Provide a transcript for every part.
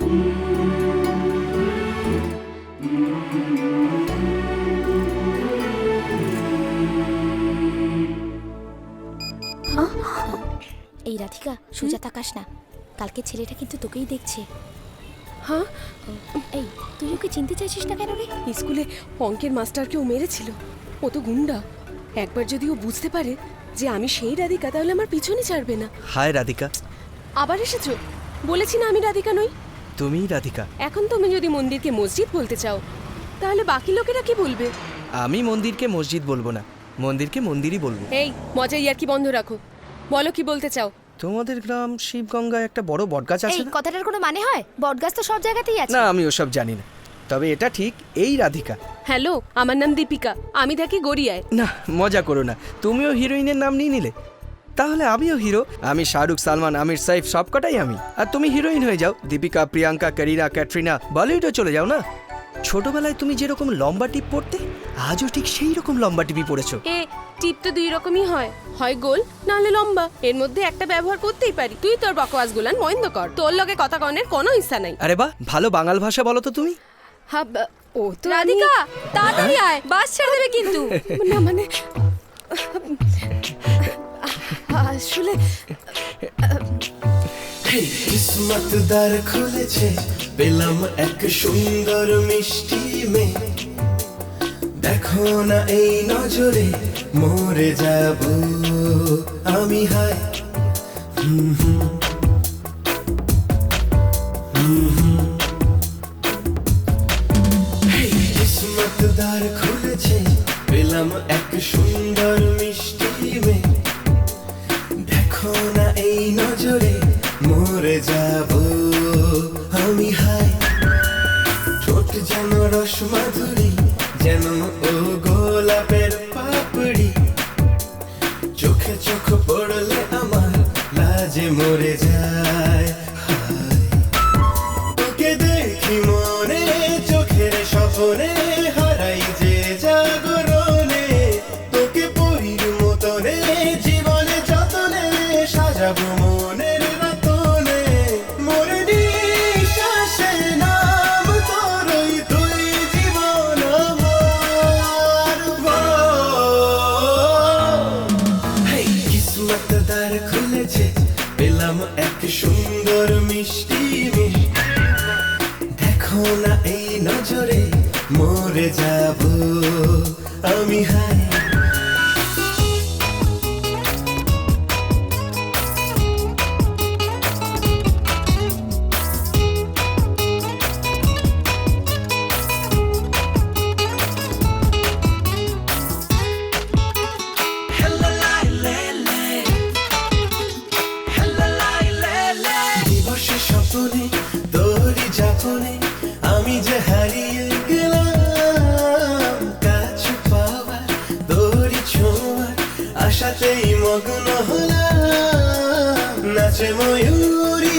এই রাধিকা সোজা তাকাস না। কালকে ছেলেটা কিন্তু তোকেই দেখছে। হ্যাঁ? এই তুই ওকে চিনতে চাইছিস না কেন রে? স্কুলে অঙ্কের মাস্টারকে ও মেরেছিল। ও তো গুন্ডা। একবার যদি ও বুঝতে পারে যে আমি সেই রাধিকা তাহলে আমার পিছনে ছাড়বে না। হায় রাধিকা। আবার এসেছ? বলেছি না আমি রাধিকা নই। তুমিই রাধিকা। এখন তুমি যদি মন্দিরকে মসজিদ বলতে চাও তাহলে বাকি লোকেরা কি বলবে? আমি মন্দিরকে মসজিদ বলব না মন্দিরকে মন্দিরই বলব। এই মজা ইয়ার কি বন্ধ রাখো। বলো কি বলতে চাও? তোমাদের গ্রাম শিবগঙ্গায় একটা বড় বটগাছ আছে এই না? কথাটার কোনো মানে হয়? বটগাছ তো সব জায়গাতেই আছে। না আমি ওসব জানি না। তবে এটা ঠিক এই রাধিকা। হ্যালো আমার নাম দীপিকা। আমি থাকি গড়িয়ায়। না মজা করো না। তুমিও হিরোইনের নাম নিয়ে নিলে। তাহলে আমিও হিরো। আমি শাহরুখ সালমান আমির সাইফ সবকটাই আমি। আর তুমি হিরোইন হয়ে যাও। দীপিকা প্রিয়াঙ্কা করিনা ক্যাটরিনা বলিউডে চলে যাও না? ছোটবেলায় তুমি যেরকম লম্বা টিপ পড়তে আজও ঠিক সেই রকম লম্বা টিপি পড়েছো। এ টিপ তো দুই রকমই হয়। হয় গোল নাহলে লম্বা। এর মধ্যে একটা ব্যবহার করতেই পারি। তুই তোর বকওয়াস গুলান বন্ধ কর। তোর লগে কথা কনের কোনো ইচ্ছা নাই। আরে বাহ ভালো বাঙাল ভাষা বলো তো তুমি। হ্যাঁ বা- ও তো রাধিকা তাড়াতাড়ি আয়। বাস ছেড়ে দেবে কিন্তু। না মানে আসলে কিসমত দ্বার খুলেছে, পেলাম এক সুন্দর মিষ্টি দেখো না এই নজরে, মরে যাব আমি, হায়। হুম হুম। কিসমত দ্বার খুলেছে, পেলাম এক সুন্দর মিষ্টি সাজাবো মনের যাপনে আমি যে হারিয়ে গেলাম কাছ পাওয়ার দৌড়ি ছোঁয়ার আশাতেই মগ্ন হলাম। নাচে ময়ূরী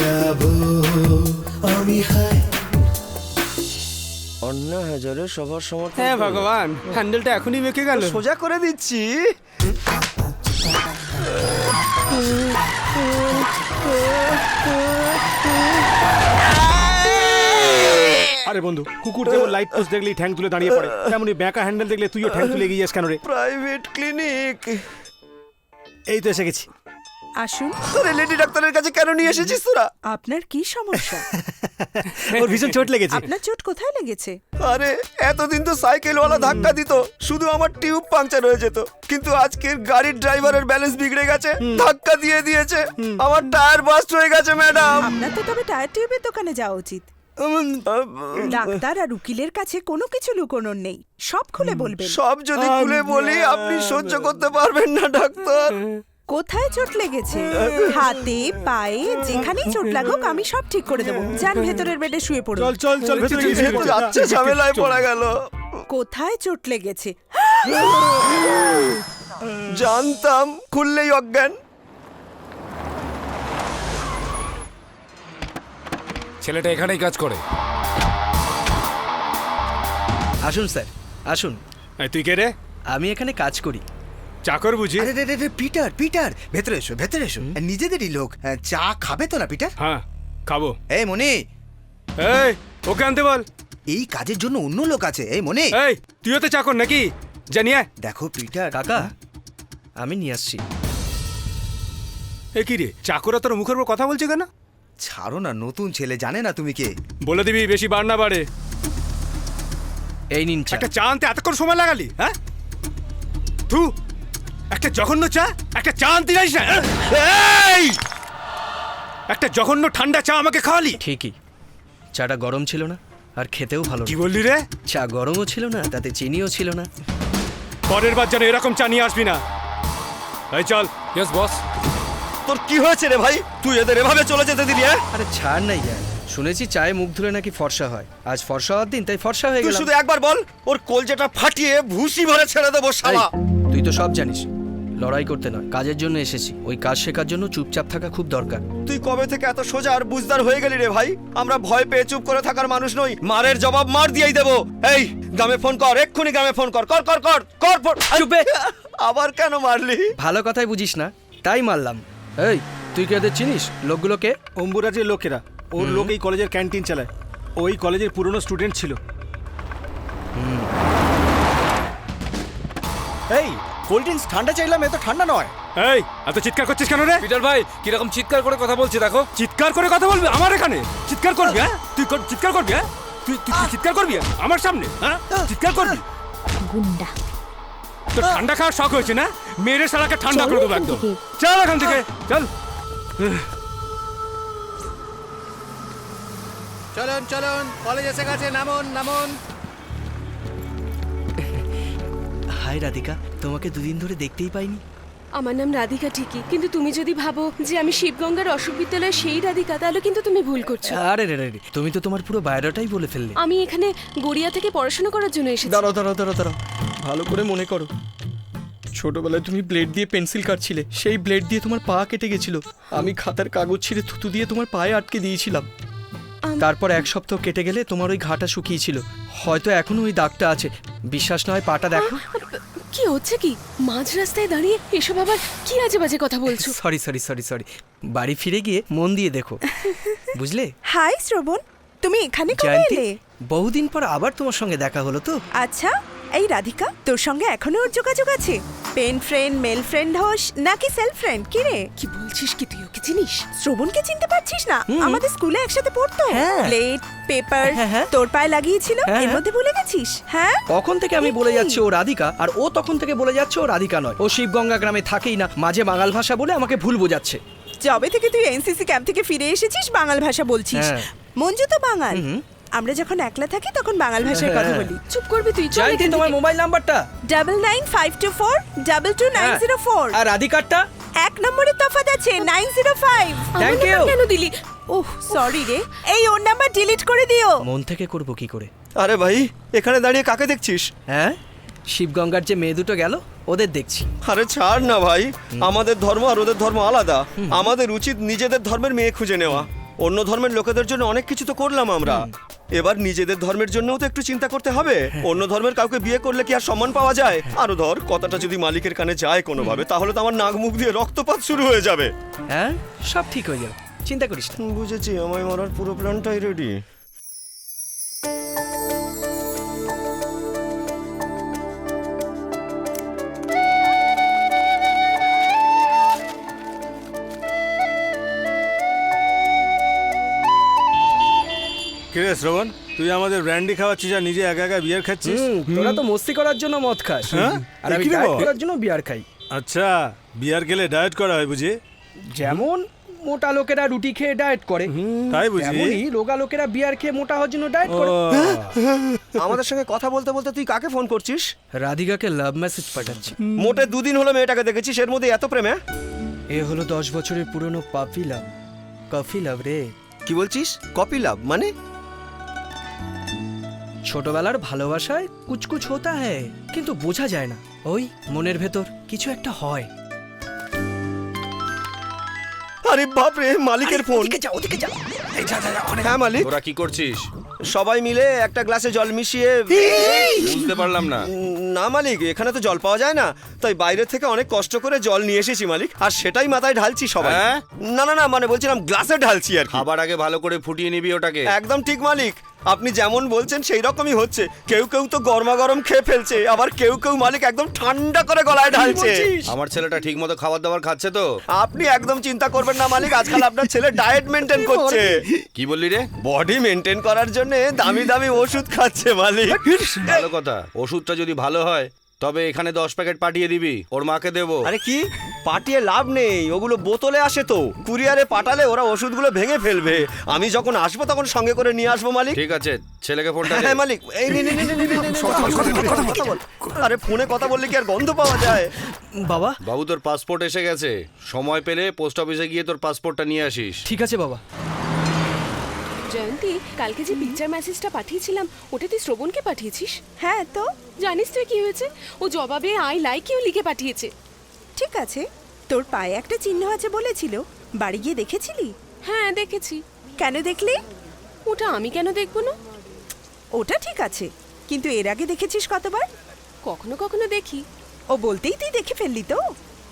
যাব আমি হাই অন্য হাজারে সবার সমর্থন হ্যাঁ ভগবান হ্যান্ডেলটা এখনই বেঁকে গেল। সোজা করে দিচ্ছি। আরে বন্ধু কুকুর যেমন লাইট পোস্ট দেখলেই ঠ্যাং তুলে দাঁড়িয়ে পড়ে তেমনি ব্যাঁকা হ্যান্ডেল দেখলে তুইও ঠ্যাং তুলে এগিয়ে যাস কেন রে? প্রাইভেট ক্লিনিক এই তো এসে গেছি। আসুন। তোরে লেডি ডাক্তারের কাছে কেন নিয়ে এসেছিস তোরা? আপনার কি সমস্যা? ওর ভীষণ চোট লেগেছে। আপনার চোট কোথায় লেগেছে? আরে এতদিন তো সাইকেলওয়ালা ধাক্কা দিত শুধু আমার টিউব পাংচার হয়ে যেত। কিন্তু আজকের গাড়ির ড্রাইভারের ব্যালেন্স বিগড়ে গেছে ধাক্কা দিয়ে দিয়েছে। আমার টায়ার বাস্ট হয়ে গেছে ম্যাডাম আপনার তো তবে টায়ার টিউবের দোকানে যাওয়া উচিত। ডাক্তার আর উকিলের কাছে কোনো কিছু লুকোনোর নেই সব খুলে বলবেন। সব যদি খুলে বলি আপনি সহ্য করতে পারবেন না ডাক্তার। কোথায় চোট লেগেছে? হাতে পায়ে যেখানেই চোট লাগুক আমি সব ঠিক করে দেবো। যান ভেতরের বেডে শুয়ে পড়ুন। চল চল চল ভেতরে গিয়ে যাচ্ছে ঝামেলায় পড়া গেল। কোথায় চোট লেগেছে? জানতাম খুললেই অজ্ঞান। ছেলেটা এখানেই কাজ করে। আসুন স্যার। আসুন। তুই কে রে? আমি এখানে কাজ করি। চাকর বুঝি? আরে রে রে রে পিটার পিটার। ভেতরে এসো ভেতরে এসো। নিজেদেরই লোক। হ্যাঁ, চা খাবে তো না পিটার? হ্যাঁ খাব। এই মনে। এই ওকে আনতে বল। এই কাজের জন্য অন্য লোক আছে। এই মনে। এই তুইও তো চাকর নাকি? জানিয়ে দেখো পিটার। কাকা আমি নিয়ে আসছি। এ কি রে চাকরা তোর মুখের উপর কথা বলছে কেন? ছাড়ো না নতুন ছেলে জানে না তুমি কে। বলে দিবি বেশি বার না বাড়ে। এই নিন চা। একটা চা আনতে এতক্ষণ সময় লাগালি হ্যাঁ? তু একটা জঘন্য চা একটা চা আনতে যাইস না। এই! একটা জঘন্য ঠান্ডা চা আমাকে খাওয়ালি? ঠিকই। চাটা গরম ছিল না আর খেতেও ভালো না। কি বললি রে? চা গরমও ছিল না তাতে চিনিও ছিল না। পরের বার যেন এরকম চা নিয়ে আসবি না। এই চল। ইয়েস বস তোর কি হয়েছে রে ভাই? তুই এদের এভাবে চলে যেতে দিলি হ্যাঁ? আরে ছাড় নাই যার শুনেছি চায়ে মুখ ধুলে নাকি ফর্সা হয়। আজ ফর্সা হওয়ার দিন তাই ফর্সা হয়ে তুই গেল শুধু একবার বল ওর কলজেটা ফাটিয়ে ভুসি ভরে ছেড়ে দেবো শালা। তুই তো সব জানিস। লড়াই করতে নয় কাজের জন্য এসেছি। ওই কাজ শেখার জন্য চুপচাপ থাকা খুব দরকার। তুই কবে থেকে এত সোজা আর বুঝদার হয়ে গেলি রে ভাই? আমরা ভয় পেয়ে চুপ করে থাকার মানুষ নই মারের জবাব মার দিয়েই দেবো। এই গ্রামে ফোন কর এক্ষুনি গ্রামে ফোন কর কর কর কর কর ফোন। চুপে! আবার কেন মারলি? ভালো কথাই বুঝিস না তাই মারলাম। এই তুই কি ওদের চিনিস? লোকগুলোকে অম্বুরাজের লোকেরা। ওর লোক এই কলেজের ক্যান্টিন চালায়। ওই কলেজের পুরনো স্টুডেন্ট ছিল। এই কোল্ড ড্রিঙ্কস ঠান্ডা চাইলাম এত ঠান্ডা নয়। এই এত চিৎকার করছিস কেন রে? পিটার ভাই কীরকম চিৎকার করে কথা বলছে দেখো। চিৎকার করে কথা বলবি? আমার এখানে? চিৎকার করবি হ্যাঁ? তুই কর- চিৎকার করবি হ্যাঁ? তুই তুই তুই চিৎকার করবি আমার সামনে হ্যাঁ? চিৎকার করবি? গুন্ডা। তোর ঠান্ডা খাওয়ার শখ হয়েছে না? মেরে সারাকে ঠান্ডা চল করে দেবো এখান একদম। থেকে। চল এখান থেকে চল। চলুন চলুন কলেজ এসে গেছে নামুন নামুন। হাই রাধিকা তোমাকে দুদিন ধরে দেখতেই পাইনি। আমার নাম রাধিকা ঠিকই কিন্তু তুমি যদি ভাবো যে আমি শিবগঙ্গার অশোক বিদ্যালয়ের সেই রাধিকা তাহলে কিন্তু তুমি ভুল করছ। আরে রে রে রে, তুমি তো তোমার পুরো বায়োডাটাই বলে ফেললে। আমি এখানে গড়িয়া থেকে পড়াশোনা করার জন্য এসেছি। দাঁড়াও দাঁড়াও দাঁড়াও দাঁড়াও। ভালো করে মনে করো। ছোটবেলায় তুমি ব্লেড দিয়ে পেন্সিল কাটছিলে সেই ব্লেড দিয়ে তোমার পা কেটে গেছিল। আমি খাতার কাগজ ছিঁড়ে থুতু দিয়ে তোমার পায়ে আটকে দিয়েছিলাম। তারপর এক সপ্তাহ কেটে গেলে তোমার ওই ঘাটা শুকিয়েছিল। হয়তো এখনও ওই দাগটা আছে। বিশ্বাস নয় পাটা দেখো। কি হচ্ছে কি? মাঝ রাস্তায় দাঁড়িয়ে এসব আবার কি আজে বাজে কথা বলছো? সরি সরি সরি সরি বাড়ি ফিরে গিয়ে মন দিয়ে দেখো। বুঝলে? হাই শ্রবণ তুমি এখানে কবে এলে? বহুদিন পর আবার তোমার সঙ্গে দেখা হলো তো। আচ্ছা এই রাধিকা তোর সঙ্গে এখনও ওর যোগাযোগ আছে? পেন ফ্রেন্ড মেল ফ্রেন্ড হোস নাকি সেলফ ফ্রেন্ড কি রে? কি বলছিস কি তুই ওকে চিনিস? শ্রবণকে চিনতে পারছিস না? আমাদের স্কুলে একসাথে পড়তো। হ্যাঁ। প্লেট পেপার হ্যাঁ, হ্যাঁ। তোর পায়ে লাগিয়েছিল। হ্যাঁ, এর হ্যাঁ। মধ্যে ভুলে গেছিস? হ্যাঁ? কখন থেকে আমি বলে যাচ্ছি ও রাধিকা আর ও তখন থেকে বলে যাচ্ছে ও রাধিকা নয়। ও শিবগঙ্গা গ্রামে থাকেই না মাঝে বাঙাল ভাষা বলে আমাকে ভুল বোঝাচ্ছে। যবে থেকে তুই এনসিসি ক্যাম্প থেকে ফিরে এসেছিস বাঙাল ভাষা বলছিস। হ্যাঁ। মঞ্জু তো বাঙাল। আমরা যখন একলা থাকি তখন বাঙাল ভাষায় কথা হ্যাঁ। বলি। চুপ করবি তুই চল জয়ন্তী এখান তোমার মোবাইল নাম্বারটা। Double nine five two four double two nine হ্যাঁ। Zero four. আর রাধিকারটা এক নম্বরের তফাৎ আছে nine zero five. Thank you কেন দিলি? ওহ সরি রে। এই ওর নাম্বার ডিলিট করে দিও। মন থেকে করব কি করে? আরে ভাই এখানে দাঁড়িয়ে কাকে দেখছিস? হ্যাঁ? শিবগঙ্গার যে মেয়ে দুটো গেল ওদের দেখছি। আরে ছাড় না ভাই আমাদের ধর্ম আর ওদের ধর্ম আলাদা। আমাদের উচিত নিজেদের ধর্মের মেয়ে খুঁজে নেওয়া। অন্য ধর্মের লোকেদের জন্য অনেক কিছু তো করলাম আমরা। এবার নিজেদের ধর্মের জন্যও তো একটু চিন্তা করতে হবে। অন্য ধর্মের কাউকে বিয়ে করলে কি আর সম্মান পাওয়া যায়? আরও ধর কথাটা যদি মালিকের কানে যায় কোনোভাবে তাহলে তো আমার নাক মুখ দিয়ে রক্তপাত শুরু হয়ে যাবে। হ্যাঁ? সব ঠিক হয়ে যাবে। চিন্তা করিস না। বুঝেছি আমায় মরার পুরো প্ল্যানটাই রেডি কিরে শ্রবণ তুই আমাদের ব্র্যান্ডি খাওয়াচ্ছিস আর নিজে একা একা বিয়ার খাচ্ছিস? তোরা তো মস্তি করার জন্য মদ খাস। হ্যাঁ? আর আমি কি ডায়েট করার জন্য বিয়ার খাই। আচ্ছা বিয়ার খেলে ডায়েট করা হয় বুঝি? যেমন মোটা লোকেরা রুটি খেয়ে ডায়েট করে তাই বুঝি? রোগা লোকেরা বিয়ার খেয়ে মোটা হওয়ার জন্য ডায়েট করে। আমাদের সঙ্গে কথা বলতে বলতে তুই কাকে ফোন করছিস? রাধিকাকে লাভ মেসেজ পাঠাচ্ছি। মোটে দুদিন হলো মেয়েটাকে দেখেছিস এর মধ্যে এত প্রেমে? এ হলো দশ বছরের পুরনো পাপি লাভ কফি লাভ রে। কি বলছিস? কপি লাভ মানে? ছোটবেলার ভালোবাসায় কুচকুচ হতা হ্যায় কিন্তু বোঝা যায় না। ওই মনের ভেতর কিছু একটা হয়। আরে বাপ রে মালিকের ফোন। যা ওদিকে যা। হ্যাঁ মালিক। তোরা কি করছিস? সবাই মিলে একটা গ্লাসে জল মিশিয়ে বুঝতে পারলাম না। না মালিক এখানে তো জল পাওয়া যায় না। তাই বাইরে থেকে অনেক কষ্ট করে জল নিয়ে এসেছি মালিক। আর সেটাই মাথায় ঢালছি সবাই। হ্যাঁ? না না না মানে বলছিলাম গ্লাসে ঢালছি আর কি। খাবার আগে ভালো করে ফুটিয়ে নিবি ওটাকে। একদম ঠিক মালিক। আপনি যেমন বলছেন সেই রকমই হচ্ছে। কেউ কেউ তো গরমা গরম খেয়ে ফেলছে আবার কেউ কেউ মালিক একদম ঠান্ডা করে গলায় ঢালছে। আমার ছেলেটা ঠিক মতো খাবার দাবার খাচ্ছে তো। আপনি একদম চিন্তা করবেন না মালিক আজকাল আপনার ছেলে ডায়েট মেনটেন করছে। কি বললি রে? বডি মেনটেন করার জন্য দামি দামি ওষুধ খাচ্ছে মালিক। ভালো কথা ওষুধটা যদি ভালো হয় তবে এখানে দশ প্যাকেট পাঠিয়ে দিবি ওর মাকে দেবো। আরে কি? পাঠিয়ে লাভ নেই ওগুলো বোতলে আসে তো। কুরিয়ারে পাঠালে ওরা ওষুধগুলো ভেঙে ফেলবে। আমি যখন আসব তখন সঙ্গে করে নিয়ে আসব মালিক। ঠিক আছে ছেলেকে ফোনটা দে। হ্যাঁ মালিক। এই নে, নে, নে, নে, নে, নে, নে, কথা বল। আরে ফোনে কথা বললে কি আর গন্ধ পাওয়া যায়? বাবা। বাবু তোর পাসপোর্ট এসে গেছে। সময় পেলে পোস্ট অফিসে গিয়ে তোর পাসপোর্টটা নিয়ে আসিস। ঠিক আছে বাবা। জয়ন্তী কালকে যে পিকচার মেসেজটা পাঠিয়েছিলাম ওটা তুই শ্রবণকে পাঠিয়েছিস? হ্যাঁ তো? জানিস তুই কি হয়েছে? ও জবাবে আই লাইক ইউ লিখে পাঠিয়েছে। ঠিক আছে। তোর পায়ে একটা চিহ্ন আছে বলেছিল। বাড়ি গিয়ে দেখেছিলি? হ্যাঁ দেখেছি। কেন দেখলি? ওটা আমি কেন দেখব না? ওটা ঠিক আছে। কিন্তু এর আগে দেখেছিস কতবার? কখনো কখনো দেখি। ও বলতেই তুই দেখে ফেললি তো?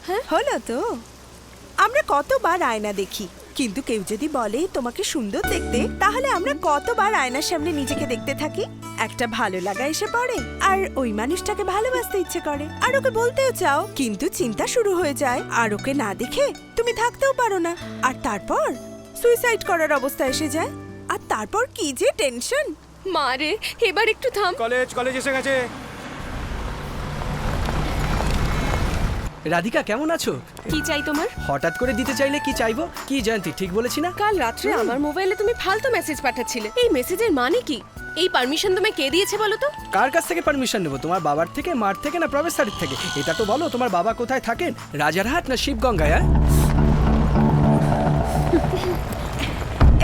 হ্যাঁ। হলো তো? আমরা কতবার আয়না দেখি। কিন্তু কেউ যদি বলে তোমাকে সুন্দর দেখতে তাহলে আমরা কতবার আয়নার সামনে নিজেকে দেখতে থাকি? একটা ভালো লাগা এসে পড়ে আর ওই মানুষটাকে ভালোবাসতে ইচ্ছে করে। আর ওকে বলতেও চাও কিন্তু চিন্তা শুরু হয়ে যায় আর ওকে না দেখে তুমি থাকতেও পারো না। আর তারপর? সুইসাইড করার অবস্থা এসে যায়। আর তারপর কি যে টেনশন? মারে এবার একটু থাম। কলেজ কলেজ এসে গেছে। রাধিকা কেমন আছো? কি চাই তোমার? হঠাৎ করে দিতে চাইলে কি চাইব? কি জয়ন্তী ঠিক বলেছি না? কাল রাত্রে আমার মোবাইলে তুমি ফালতু মেসেজ পাঠাচ্ছিলে। এই মেসেজের মানে কি? এই পারমিশন তোমায় কে দিয়েছে বলো তো? কার কাছ থেকে পারমিশন নেব? তোমার বাবার থেকে মার থেকে না প্রফেসরের থেকে? এটা তো বলো তোমার বাবা কোথায় থাকেন? রাজারহাট না শিবগঙ্গায় হ্যাঁ?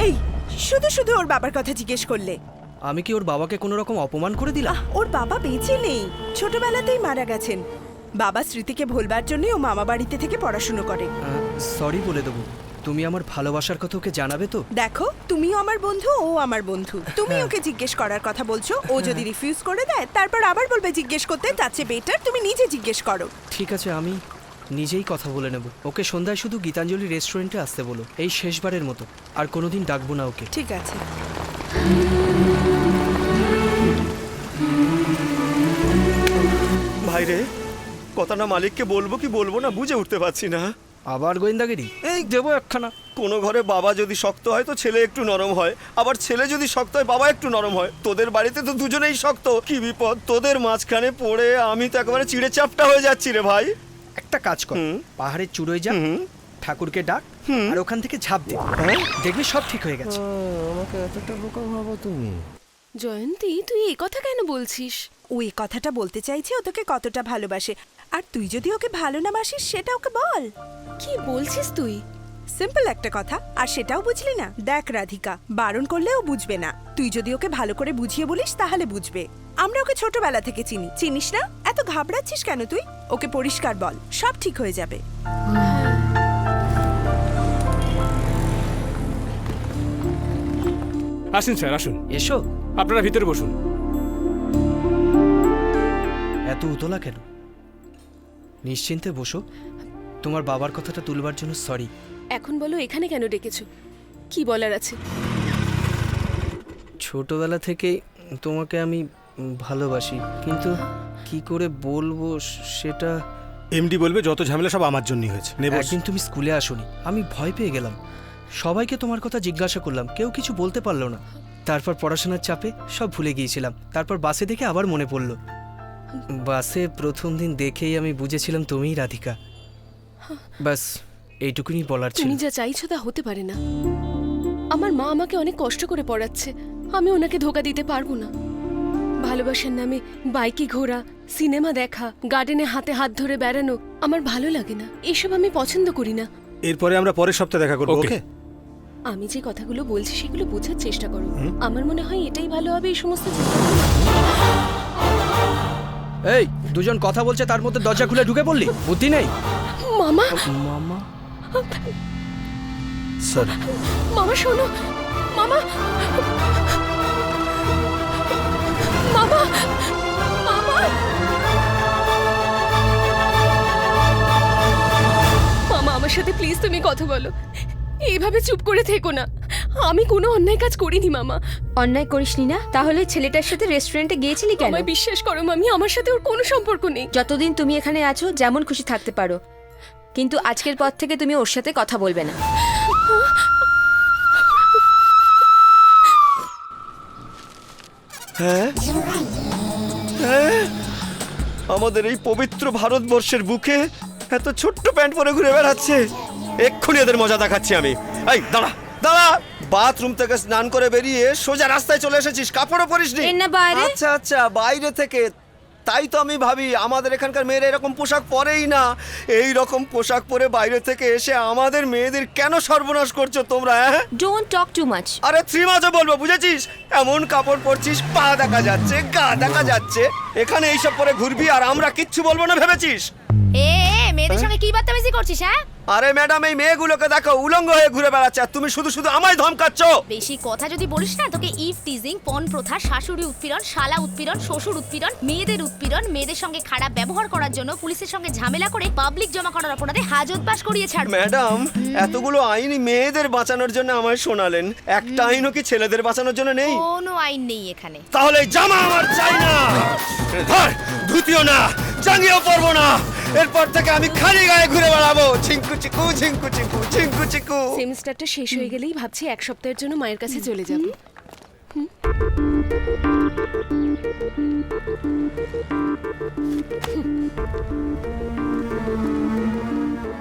এই শুধু শুধু ওর বাবার কথা জিজ্ঞেস করলে। আমি কি ওর বাবাকে কোনো রকম অপমান করে দিলাম? ওর বাবা বেঁচে নেই। ছোটবেলাতেই মারা গেছেন। বাবা স্মৃতিকে ভুলবার জন্যই ও মামা বাড়িতে থেকে পড়াশুনো করে। সরি বলে দেবো। তুমি আমার ভালোবাসার কথা ওকে জানাবে তো? দেখো তুমিও আমার বন্ধু ও আমার বন্ধু। তুমি ওকে জিজ্ঞেস করার কথা বলছো ও যদি রিফিউজ করে দেয় তারপর আবার বলবে জিজ্ঞেস করতে তার চেয়ে বেটার তুমি নিজে জিজ্ঞেস করো। ঠিক আছে আমি নিজেই কথা বলে নেব। ওকে সন্ধ্যায় শুধু গীতাঞ্জলি রেস্টুরেন্টে আসতে বলো এই শেষবারের মতো। আর কোনোদিন ডাকবো না ওকে। ঠিক আছে। ভাইরে কথাটা মালিককে বলব কি বলব না বুঝে উঠতে পারছি না। আবার গোয়েন্দাগিরি? এই দেবো একখানা। কোনো ঘরে বাবা যদি শক্ত হয় তো ছেলে একটু নরম হয়। আবার ছেলে যদি শক্ত হয় বাবা একটু নরম হয়। তোদের বাড়িতে তো দুজনেই শক্ত। কি বিপদ? তোদের মাঝখানে পড়ে আমি তো একেবারে চিড়ে চাপটা হয়ে যাচ্ছি রে ভাই। একটা কাজ কর। হুম। পাহাড়ের চূড়োয় যা ঠাকুরকে ডাক আর ওখান থেকে ঝাঁপ দে। দেখবি সব ঠিক হয়ে গেছে। আমাকে এতটা বোকা ভাবো তুমি। জয়ন্তী তুই এই কথা কেন বলছিস? ও এই কথাটা বলতে চাইছে ও তোকে কতটা ভালোবাসে। আর তুই যদি ওকে ভালো না বাসিস সেটা ওকে বল। কি বলছিস তুই? সিম্পল একটা কথা আর সেটাও বুঝলি না। দেখ রাধিকা বারণ করলেও বুঝবে না। তুই যদি ওকে ভালো করে বুঝিয়ে বলিস তাহলে বুঝবে। আমরা ওকে ছোটবেলা থেকে চিনি। চিনিস না? এত ঘাবড়াচ্ছিস কেন তুই? ওকে পরিষ্কার বল সব ঠিক হয়ে যাবে। আসুন স্যার আসুন। এসো। আপনারা ভিতরে বসুন। এত উতলা কেন? নিশ্চিন্তে বসো। তোমার বাবার কথাটা তুলবার জন্য সরি এখন বলো এখানে কেন ডেকেছো? কি বলার আছে? ছোটবেলা থেকে তোমাকে আমি ভালোবাসি কিন্তু কি করে বলব সেটা এমডি বলবে যত ঝামেলা সব আমার জন্যই হয়েছে। নেব। একদিন তুমি স্কুলে আসোনি আমি ভয় পেয়ে গেলাম। সবাইকে তোমার কথা জিজ্ঞাসা করলাম কেউ কিছু বলতে পারল না। তারপর পড়াশোনার চাপে সব ভুলে গিয়েছিলাম তারপর বাসে দেখে আবার মনে পড়ল। বাসে প্রথম দিন দেখেই আমি বুঝেছিলাম তুমিই রাধিকা। বাস এইটুকুনি বলার ছিল। তুমি যা চাইছো তা হতে পারে না। আমার মা আমাকে অনেক কষ্ট করে পড়াচ্ছে। আমি ওনাকে ধোকা দিতে পারব না। ভালোবাসার নামে বাইকে ঘোরা সিনেমা দেখা গার্ডেনে হাতে হাত ধরে বেড়ানো আমার ভালো লাগে না। এসব আমি পছন্দ করি না। এরপরে আমরা পরের সপ্তাহে দেখা করব ওকে? আমি যে কথাগুলো বলছি সেগুলো বোঝার চেষ্টা করো। আমার মনে হয় এটাই ভালো হবে এই সমস্ত চিন্তা এই দুজন কথা বলছে তার মধ্যে দরজা খুলে ঢুকে পড়লি? বুদ্ধি নেই? মামা। মামা? স্যার মামা শোনো। মামা। মামা। মামা। মামা আমার সাথে প্লিজ তুমি কথা বলো। এইভাবে চুপ করে থেকো না। আমি কোনো অন্যায় কাজ করিনি মামা। অন্যায় করিসনি না তাহলে ছেলেটার সাথে রেস্টুরেন্টে গিয়েছিলি কেন? আমায় বিশ্বাস করো মামি আমার সাথে ওর কোনো সম্পর্ক নেই। যতদিন তুমি এখানে আছো যেমন খুশি থাকতে পারো। কিন্তু আজকের পর থেকে তুমি ওর সাথে কথা বলবে না। হ্যাঁ? হ্যাঁ? আমাদের এই পবিত্র ভারতবর্ষের বুকে এত ছোট্ট প্যান্ট পরে ঘুরে বেড়াচ্ছে। এক্ষুনি এদের মজা দেখাচ্ছি আমি। এই দাঁড়া। দাঁড়া বাথরুম থেকে স্নান করে বেরিয়ে সোজা রাস্তায় চলে এসেছিস কাপড়ও পরিসনি এর না বাইরে? আচ্ছা আচ্ছা বাইরে থেকে তাই তো আমি ভাবি আমাদের এখানকার মেয়েরা এরকম পোশাক পরেই না। এই রকম পোশাক পরে বাইরে থেকে এসে আমাদের মেয়েদের কেন সর্বনাশ করছ তোমরা হ্যাঁ ডোন্ট টক টু মাচ আরে থ্রি মাসও বলব বুঝেছিস? এমন কাপড় পরছিস পা দেখা যাচ্ছে গা দেখা যাচ্ছে এখানে এইসব পরে ঘুরবি আর আমরা কিচ্ছু বলব না ভেবেছিস? এ মেয়েদের সঙ্গে কি বার্তাবাজি করছিস হ্যাঁ আরে ম্যাডাম এই মেয়েগুলোকে দেখো উলঙ্গ হয়ে ঘুরে বেড়াচ্ছে আর তুমি শুধু শুধু আমায় ধমকাচ্ছ। বেশি কথা যদি বলিস না তোকে ইফ টিজিং পন প্রথা শাশুড়ি উৎপীড়ন শালা উৎপীড়ন শ্বশুর উৎপীড়ন মেয়েদের উৎপীড়ন মেয়েদের সঙ্গে খারাপ ব্যবহার করার জন্য পুলিশের সঙ্গে ঝামেলা করে পাবলিক জমা করার অপরাধে হাজত বাস করিয়ে ছাড়বো ম্যাডাম এতগুলো আইনি মেয়েদের বাঁচানোর জন্য আমায় শোনালেন। একটা আইনও কি ছেলেদের বাঁচানোর জন্য নেই? কোনো আইন নেই এখানে। তাহলে জামা আমার চাই না। ধর ধুতিও না জাঙ্গিও পরবো না। এরপর থেকে আমি খালি গায়ে ঘুরে বেড়াবো ঝিঙ্কু চিকু ঝিঙ্কু চিকু ঝিঙ্কু চিকু সেমিস্টারটা শেষ হয়ে গেলেই ভাবছি এক সপ্তাহের জন্য মায়ের কাছে চলে যাব।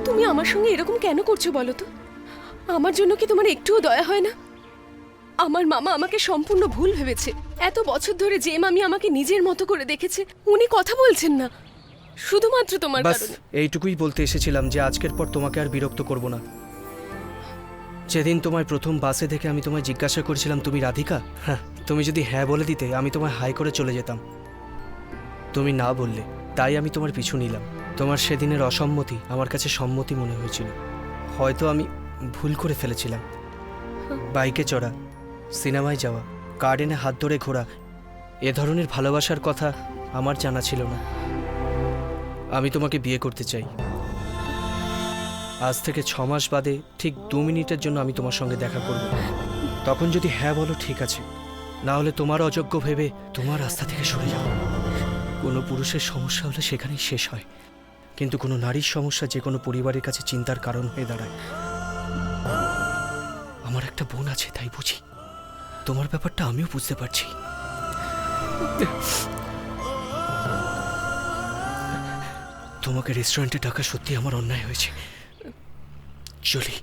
তুমি আমার সঙ্গে এরকম কেন করছ বলো তো? আমার জন্য কি তোমার একটুও দয়া হয় না? আমার মামা আমাকে সম্পূর্ণ ভুল ভেবেছে। এত বছর ধরে যে মামি আমাকে নিজের মতো করে দেখেছে উনি কথা বলছেন না। শুধুমাত্র তোমার বাস কারণে। এইটুকুই বলতে এসেছিলাম যে আজকের পর তোমাকে আর বিরক্ত করব না। যেদিন তোমায় প্রথম বাসে দেখে আমি তোমায় জিজ্ঞাসা করেছিলাম তুমি রাধিকা? হ্যাঁ তুমি যদি হ্যাঁ বলে দিতে আমি তোমায় হাই করে চলে যেতাম। তুমি না বললে তাই আমি তোমার পিছু নিলাম। তোমার সেদিনের অসম্মতি আমার কাছে সম্মতি মনে হয়েছিল। হয়তো আমি ভুল করে ফেলেছিলাম। বাইকে চড়া সিনেমায় যাওয়া গার্ডেনে হাত ধরে ঘোরা এ ধরনের ভালোবাসার কথা আমার জানা ছিল না। আমি তোমাকে বিয়ে করতে চাই। আজ থেকে ছ মাস বাদে ঠিক দু মিনিটের জন্য আমি তোমার সঙ্গে দেখা করব। তখন যদি হ্যাঁ বলো, ঠিক আছে। না হলে তোমার অযোগ্য ভেবে তোমার রাস্তা থেকে সরে যাও। কোনো পুরুষের সমস্যা হলে সেখানেই শেষ হয়। কিন্তু কোনো নারীর সমস্যা যে কোনো পরিবারের কাছে চিন্তার কারণ হয়ে দাঁড়ায়। আমার একটা বোন আছে, তাই বুঝি। তোমার ব্যাপারটা আমিও বুঝতে পারছি। তোমাকে রেস্টুরেন্টে ডাকা সত্যি আমার অন্যায় হয়েছে। চলি।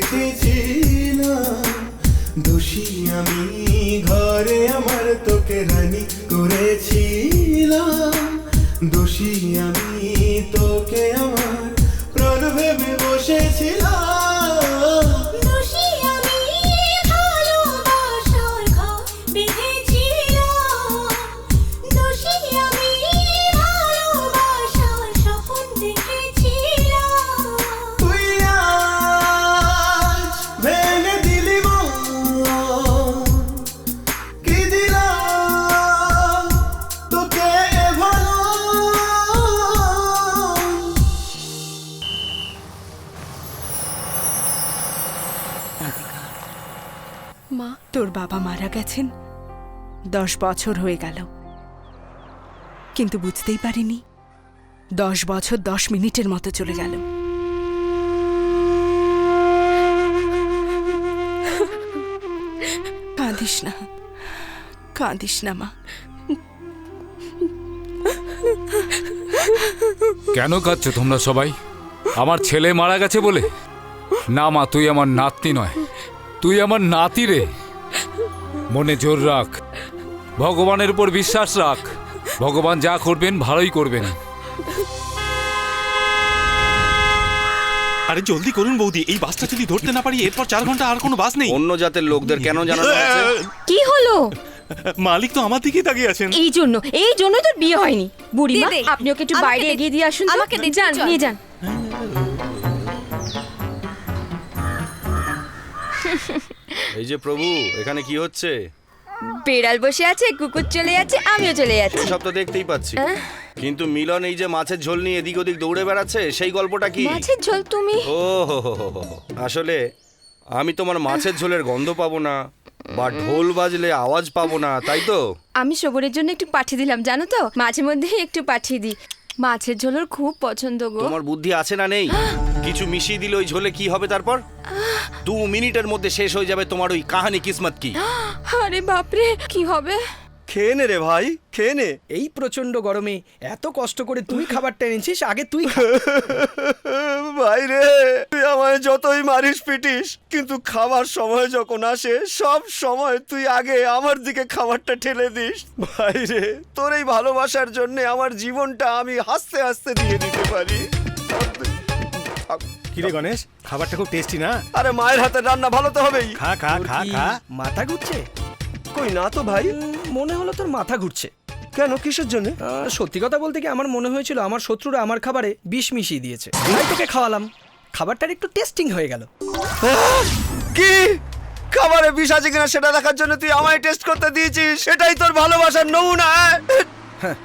Everything's মারা দশ বছর হয়ে গেল। কিন্তু বুঝতেই পারিনি, দশ বছর দশ মিনিটের মতো চলে গেল। কাঁদিস না কাঁদিস না মা। কেন কাঁদছো তোমরা সবাই? আমার ছেলে মারা গেছে বলে? না মা, তুই আমার নাতনি নয়। তুই আমার নাতি রে। মনে জোর রাখ। ভগবানের উপর বিশ্বাস রাখ। ভগবান যা করবেন ভালোই করবেন। আরে জলদি করুন বৌদি এই বাসটা যদি ধরতে না পারি এরপর চার ঘণ্টা আর কোনো বাস নেই। অন্য জাতের লোকদের কেন জানানো হয়েছে? কি হলো? মালিক তো আমার দিকেই তাকিয়ে আছেন। এই জন্য এই জন্য তোর বিয়ে হয়নি। বুড়িমা। আপনি ওকে একটু আমাকে বাইরে। এগিয়ে দিয়ে আসুন তো। আমাকে দে, যান চল। নিয়ে যান। এই যে প্রভু এখানে কি হচ্ছে? বেড়াল বসে আছে কুকুর চলে যাচ্ছে আমিও চলে যাচ্ছি। সব তো দেখতেই পাচ্ছি। কিন্তু মিলন এই যে মাছের ঝোল নিয়ে এদিক ওদিক দৌড়ে বেড়াচ্ছে সেই গল্পটা কি? মাছের ঝোল তুমি? ও হো হো হো হো। আসলে আমি তোমার মাছের ঝোলের গন্ধ পাবো না বা ঢোল বাজলে আওয়াজ পাবো না তাই তো? আমি সবরের জন্য একটু পাঠিয়ে দিলাম জানো তো? মাঝে মধ্যেই একটু পাঠিয়ে দিই। মাছের ঝোল ওর খুব পছন্দ গো। তোমার বুদ্ধি আছে না নেই? কিছু মিশিয়ে দিলে ওই ঝোলে কি হবে তারপর? দু মিনিটের মধ্যে শেষ হয়ে যাবে তোমার ওই কাহানি কিসমত কি? আরে বাপরে কি হবে? খেয়ে নে রে ভাই খেয়ে নে। এই প্রচণ্ড গরমে এত কষ্ট করে তুই খাবারটা এনেছিস আগে তুই। ভাই রে তুই আমায় যতই মারিস পিটিস কিন্তু খাবার সময় যখন আসে সব সময় তুই আগে আমার দিকে খাবারটা ঠেলে দিস। ভাই রে তোর এই ভালোবাসার জন্য আমার জীবনটা আমি হাসতে হাসতে দিয়ে দিতে পারি। কিরে গণেশ খাবারটা খুব টেস্টি না? আরে মায়ের হাতের রান্না ভালো তো হবেই। খা খা তোর খা কি খা। মাথা ঘুরছে? কই না তো ভাই। উম, মনে হলো তোর মাথা ঘুরছে। কেন কিসের জন্য? আহ, সত্যি কথা বলতে কি আমার মনে হয়েছিল আমার শত্রুরা আমার খাবারে বিষ মিশিয়ে দিয়েছে। তাই তোকে খাওয়ালাম। খাবারটার একটু টেস্টিং হয়ে গেল। কি? খাবারে বিষ আছে কিনা সেটা দেখার জন্য তুই আমায় টেস্ট করতে দিয়েছিস। সেটাই তোর ভালোবাসার নমুনা হ্যাঁ?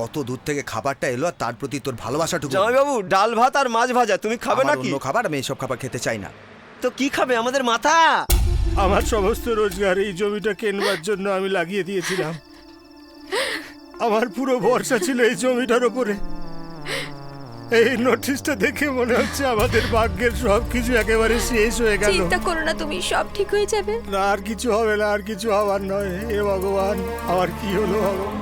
কত দূর থেকে খাবারটা এলো আর তার প্রতি তোর ভালোবাসাটুকু? জামাইবাবু ডাল ভাত আর মাছ ভাজা তুমি খাবে আমার নাকি? অন্য খাবার? আমি এইসব খাবার খেতে চাই না। তো কি খাবে? আমাদের মাথা? আমার সমস্ত রোজগার এই জমিটা কেনবার জন্য আমি লাগিয়ে দিয়েছিলাম। আমার পুরো ভরসা ছিল এই জমিটার উপরে। এই নোটিশটা দেখে মনে হচ্ছে আমাদের ভাগ্যের সব কিছু একেবারে শেষ হয়ে গেল। চিন্তা করো না তুমি সব ঠিক হয়ে যাবে। না আর কিছু হবে না আর কিছু হবার নয়। হে ভগবান আমার কি হলো ভগবান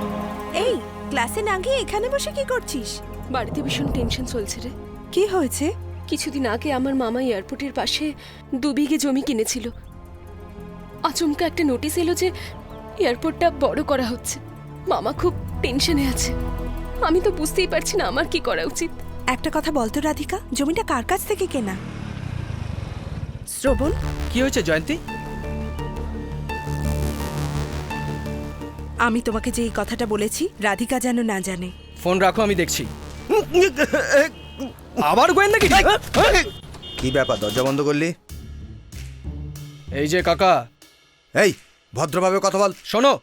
এই ক্লাসে না গিয়ে এখানে বসে কি করছিস? বাড়িতে ভীষণ টেনশন চলছে রে। কি হয়েছে? কিছুদিন আগে আমার মামা এয়ারপোর্টের পাশে দু বিঘে জমি কিনেছিল। আচমকা একটা নোটিশ এলো যে এয়ারপোর্টটা বড় করা হচ্ছে। মামা খুব টেনশনে আছে। আমি তো বুঝতেই পারছি না আমার কি করা উচিত। একটা কথা বলতো রাধিকা জমিটা কার কাছ থেকে কেনা? শ্রবণ? কি হয়েছে জয়ন্তী? আমি তোমাকে যে এই কথাটা বলেছি রাধিকা যেন না জানে। ফোন রাখো আমি দেখছি। আবার গোয়েন্দাগিরি হ্যাঁ? কি ব্যাপার দরজা বন্ধ করলি? এই যে কাকা। এই ভদ্রভাবে কথা বল। শোনো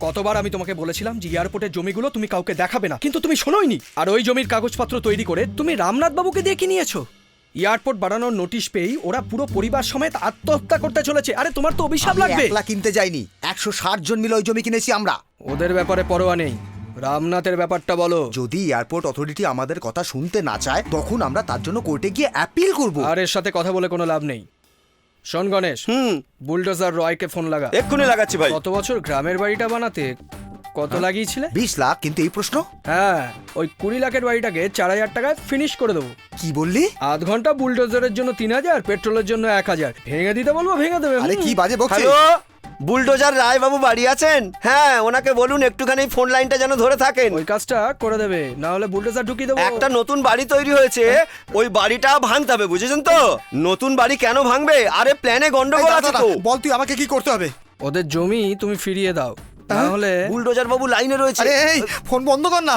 কতবার আমি তোমাকে বলেছিলাম যে এয়ারপোর্টের জমিগুলো তুমি কাউকে দেখাবে না কিন্তু তুমি শোনোইনি। আর ওই জমির কাগজপত্র তৈরি করে তুমি রামনাথ বাবুকে দিয়ে কি নিয়েছো? এয়ারপোর্ট বাড়ানোর নোটিশ পেয়েই ওরা পুরো পরিবার সমেত আত্মহত্যা করতে চলেছে। আরে তোমার তো অভিশাপ লাগবে। একলা কিনতে যাইনি। একশো ষাট জন মিলে ওই জমি কিনেছি আমরা। ওদের ব্যাপারে পরোয়া নেই। রামনাথের ব্যাপারটা বলো। যদি এয়ারপোর্ট অথরিটি আমাদের কথা শুনতে না চায় তখন আমরা তার জন্য কোর্টে গিয়ে অ্যাপিল করব। আর এর সাথে কথা বলে কোনো লাভ নেই। শোন গণেশ হুম। বুলডোজার রয়কে ফোন লাগা। এক্ষুনি লাগাচ্ছি ভাই। গত বছর গ্রামের বাড়িটা বানাতে কত লাগিয়েছিলে? বিশ লাখ কিন্তু এই প্রশ্ন? হ্যাঁ ওই কুড়ি লাখের বাড়িটাকে চার হাজার টাকায় ফিনিশ করে দেবো। কি বললি? আধ ঘণ্টা বুলডোজারের জন্য তিন হাজার পেট্রোলের জন্য এক হাজার। ভেঙে দিতে বলব ভেঙে দেবে আরে। কি বাজে বকছিস? হ্যালো বুলডোজার রায়বাবু বাড়ি আছেন? হ্যাঁ ওনাকে বলুন একটুখানি ফোন লাইনটা যেন ধরে থাকেন। ওই কাজটা করে দেবে না হলে বুলডোজার ঢুকিয়ে দেবো। একটা নতুন বাড়ি তৈরি হয়েছে ওই বাড়িটা ভাঙতে হবে বুঝেছেন তো? নতুন বাড়ি কেন ভাঙবে? আরে প্ল্যানে গন্ডগোল আছে তো। বল তুই আমাকে কি করতে হবে? ওদের জমি তুমি ফিরিয়ে দাও। তাহলে বুলডোজার বাবু লাইনে রয়েছে। আরে এই ফোন বন্ধ কর না।